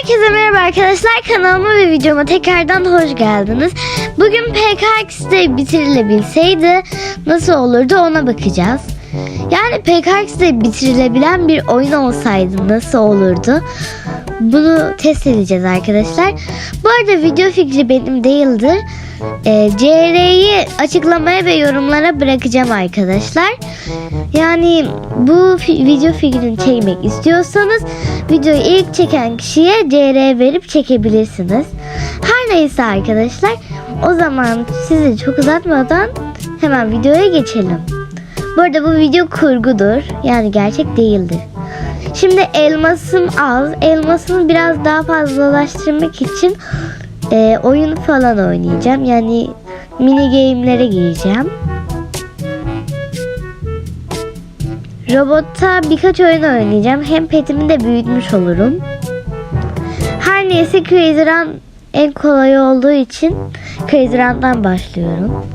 Herkese merhaba arkadaşlar kanalıma ve videoma tekrardan hoş geldiniz. Bugün PKX'de bitirilebilseydi nasıl olurdu ona bakacağız. Yani PKX'de bitirilebilen bir oyun olsaydı nasıl olurdu? Bunu test edeceğiz arkadaşlar. Bu arada video fikri benim değildir. Ee, CR'yi açıklamaya ve yorumlara bırakacağım arkadaşlar. Yani bu fi- video fikrini çekmek istiyorsanız videoyu ilk çeken kişiye CR verip çekebilirsiniz. Her neyse arkadaşlar o zaman sizi çok uzatmadan hemen videoya geçelim. Bu arada bu video kurgudur. Yani gerçek değildir. Şimdi elmasım az. Elmasımı biraz daha fazlalaştırmak için e, oyun falan oynayacağım. Yani mini game'lere gireceğim. Robotta birkaç oyun oynayacağım. Hem petimi de büyütmüş olurum. Her neyse Crazy Run en kolay olduğu için Crazy Run'dan başlıyorum.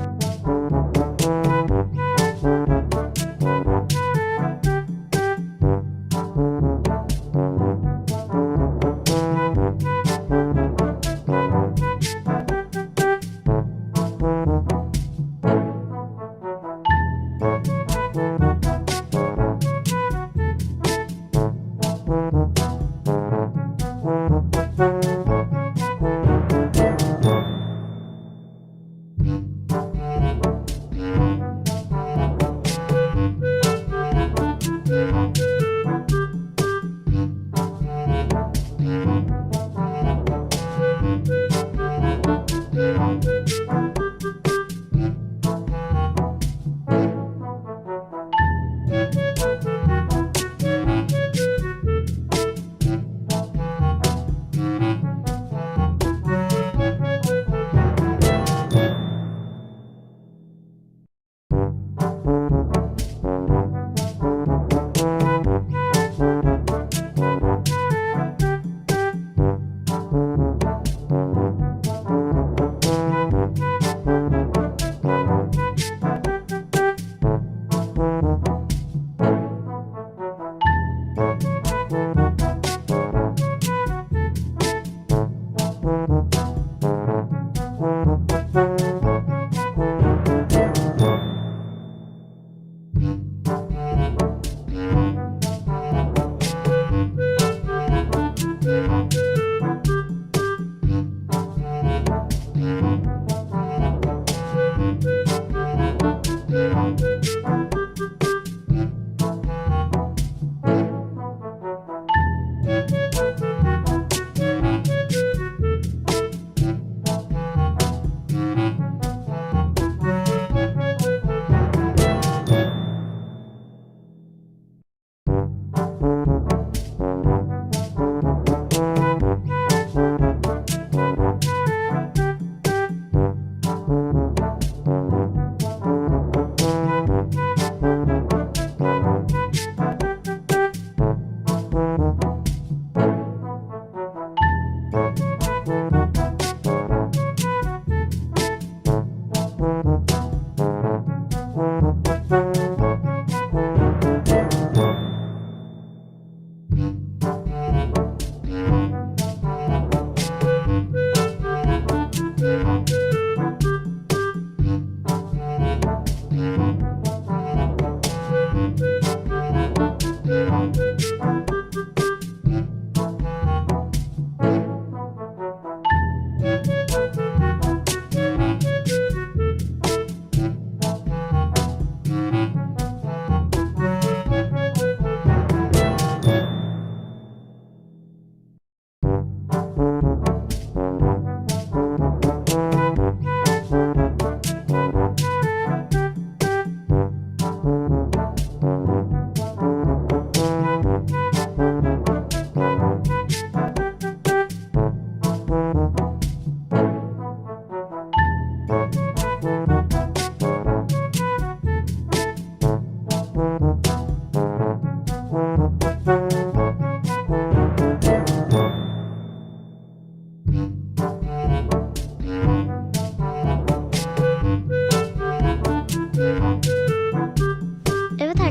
Evet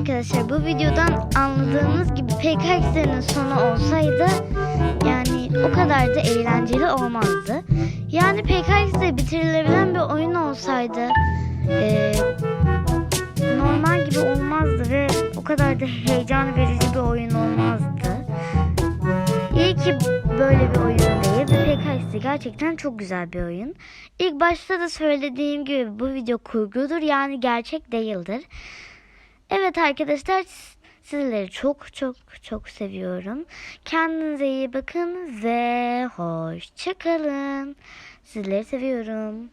arkadaşlar bu videodan anladığınız gibi PKX'lerin sonu olsaydı yani o kadar da eğlenceli olmazdı. Yani PKX'de bitirilebilen bir oyun olsaydı e, normal gibi olmazdı ve o kadar da heyecan verici bir oyun olmazdı. İyi ki böyle bir oyun değil. Ve gerçekten çok güzel bir oyun. İlk başta da söylediğim gibi bu video kurgudur yani gerçek değildir. Evet arkadaşlar sizleri çok çok çok seviyorum. Kendinize iyi bakın ve hoşçakalın. Sizleri seviyorum.